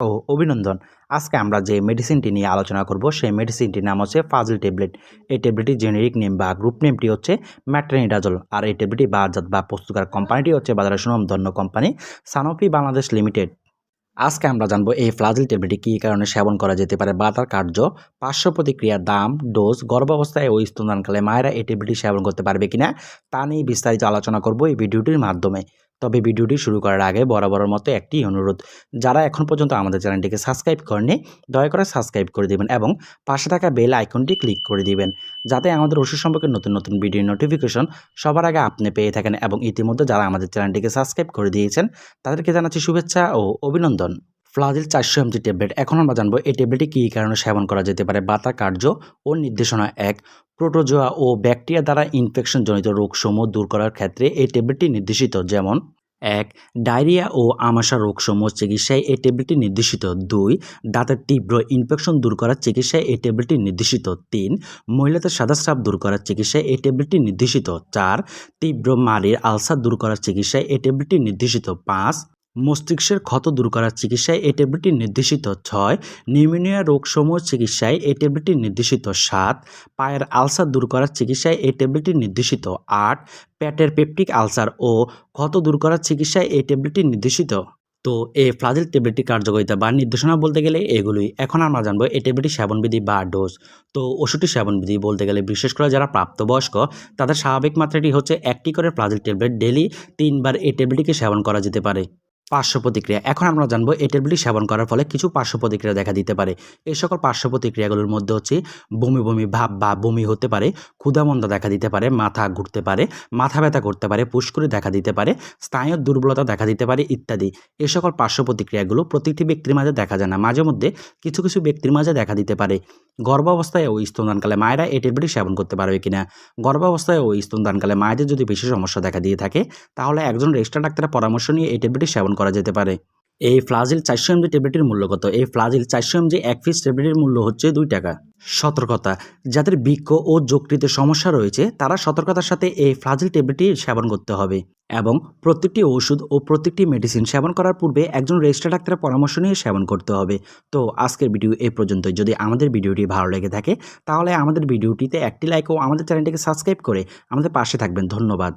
ও অভিনন্দন। আজকে আমরা যে মেডিসিনটি নিয়ে আলোচনা করব, সেই মেডিসিনটির নাম হচ্ছে ফাজিল ট্যাবলেট এই ট্যাবলেটটির জেনেরিক নেম বা গ্রুপ নেমটি হচ্ছে ম্যাট্রেনিডাজল আর এই ট্যাবলেটটি বাজাত বা প্রস্তুতকার কোম্পানিটি হচ্ছে বাজারের সুনামধন্য কোম্পানি সানোফি বাংলাদেশ লিমিটেড আজকে আমরা জানব এই ফ্লাজিল ট্যাবলেটটি কী কারণে সেবন করা যেতে পারে বা তার কার্য? পার্শ্ব প্রতিক্রিয়া দাম ডোজ গর্ভাবস্থায় ও স্তনদানকালে মায়েরা এই ট্যাবলেটটি সেবন করতে পারবে কিনা, তা নিয়ে বিস্তারিত আলোচনা করব এই ভিডিওটির মাধ্যমে। তবে ভিডিওটি শুরু করার আগে বরাবরের মতো একটি অনুরোধ। যারা এখন পর্যন্ত আমাদের চ্যানেলটিকে সাবস্ক্রাইব করেনি দয়া করে সাবস্ক্রাইব করে দিবেন এবং পাশে থাকা বেল আইকনটি ক্লিক করে দিবেন, যাতে আমাদের ওষুধ সম্পর্কে নতুন নতুন ভিডিও নোটিফিকেশন সবার আগে আপনি পেয়ে থাকেন এবং ইতিমধ্যে যারা আমাদের চ্যানেলটিকে সাবস্ক্রাইব করে দিয়েছেন, তাদেরকে জানাচ্ছি শুভেচ্ছা ও অভিনন্দন। ফ্লাজিল চারশো এমজি ট্যাবলেট। এখন আমরা জানব এই ট্যাবলেটটি কী কারণে সেবন করা যেতে পারে বা তার কার্য ও নির্দেশনা এক। প্রোটোজোয়া ও ব্যাকটেরিয়া দ্বারা ইনফেকশনজনিত রোগসমূহ দূর করার ক্ষেত্রে এই ট্যাবলেটটি নির্দেশিত, যেমন এক, ডায়রিয়া ও আমাশা রোগসমূহ চিকিৎসায় এই ট্যাবলেটটি নির্দেশিত। দুই, দাঁতের তীব্র ইনফেকশন দূর করার চিকিৎসায় এই ট্যাবলেটটি নির্দেশিত। তিন, মহিলাদের সাদা স্রাব দূর করার চিকিৎসায় এই ট্যাবলেটটি নির্দেশিত। চার, তীব্র মাড়ির আলসার দূর করার চিকিৎসায় এই ট্যাবলেটটি নির্দেশিত। পাঁচ মস্তিষ্কের ক্ষত দূর করার চিকিৎসায় এই ট্যাবলেটটি নির্দেশিত। ছয়, নিউমোনিয়া রোগসমূহ চিকিৎসায় এই ট্যাবলেটটি নির্দেশিত। সাত, পায়ের আলসার দূর করার চিকিৎসায় এই ট্যাবলেটটি নির্দেশিত। আট, পেটের পেপটিক আলসার ও ক্ষত দূর করার চিকিৎসায় এই ট্যাবলেটটি নির্দেশিত। তো এই ফ্লাজিল ট্যাবলেটটি কার্যকারিতা বা নির্দেশনা বলতে গেলে এগুলোই। এখন আমরা জানব এই ট্যাবলেটটি সেবনবিধি বা ডোজ। তো ওষুধটি সেবনবিধি বলতে গেলে বিশেষ করে যারা প্রাপ্তবয়স্ক, তাদের স্বাভাবিক মাত্রাটি হচ্ছে একটি করে ফ্লাজিল ট্যাবলেট ডেলি তিনবার এই ট্যাবলেটটিকে সেবন করা যেতে পারে। পার্শ্ব প্রতিক্রিয়া। এখন আমরা জানব এই ট্যাবলেটটি সেবন করার ফলে কিছু পার্শ্ব প্রতিক্রিয়া দেখা দিতে পারে। এই সকল পার্শ্ব প্রতিক্রিয়াগুলোর মধ্যে হচ্ছে বমি বমি ভাব বা বমি হতে পারে, ক্ষুধামন্দা দেখা দিতে পারে, মাথা ঘুরতে পারে, মাথা ব্যথা করতে পারে, পুষ্করি দেখা দিতে পারে স্নায়ুর দুর্বলতা দেখা দিতে পারে ইত্যাদি। এই সকল পার্শ্ব প্রতিক্রিয়াগুলো প্রতিটি ব্যক্তির মাঝে দেখা যায় না। মাঝে মধ্যে কিছু কিছু ব্যক্তির মাঝে দেখা দিতে পারে। গর্ভাবস্থায় ও স্তনদানকালে মায়েরা এই ট্যাবলেটটি সেবন করতে পারবে কিনা? গর্ভাবস্থায় ও স্তনদানকালে মায়েদের যদি বেশি সমস্যা দেখা দিয়ে থাকে, তাহলে একজন রেজিস্টার ডাক্তারের পরামর্শ নিয়ে এই সেবন করা যেতে পারে। এই ফ্লাজিল চারশো এমজি ট্যাবলেটের মূল্য কত? এই ফ্লাজিল চারশো এমজি এক পিস ট্যাবলেটের মূল্য হচ্ছে দুই টাকা। সতর্কতা। যাদের বৃক্ষ ও যকৃতের সমস্যা রয়েছে, তারা সতর্কতার সাথে এই ফ্লাজিল ট্যাবলেটটি সেবন করতে হবে এবং প্রত্যেকটি ওষুধ ও প্রত্যেকটি মেডিসিন সেবন করার পূর্বে একজন রেজিস্টার ডাক্তারের পরামর্শ নিয়ে সেবন করতে হবে। তো আজকের ভিডিও এ পর্যন্তই। যদি আমাদের ভিডিওটি ভালো লেগে থাকে, তাহলে আমাদের ভিডিওটিতে একটি লাইক ও আমাদের চ্যানেলটিকে সাবস্ক্রাইব করে আমাদের পাশে থাকবেন। ধন্যবাদ।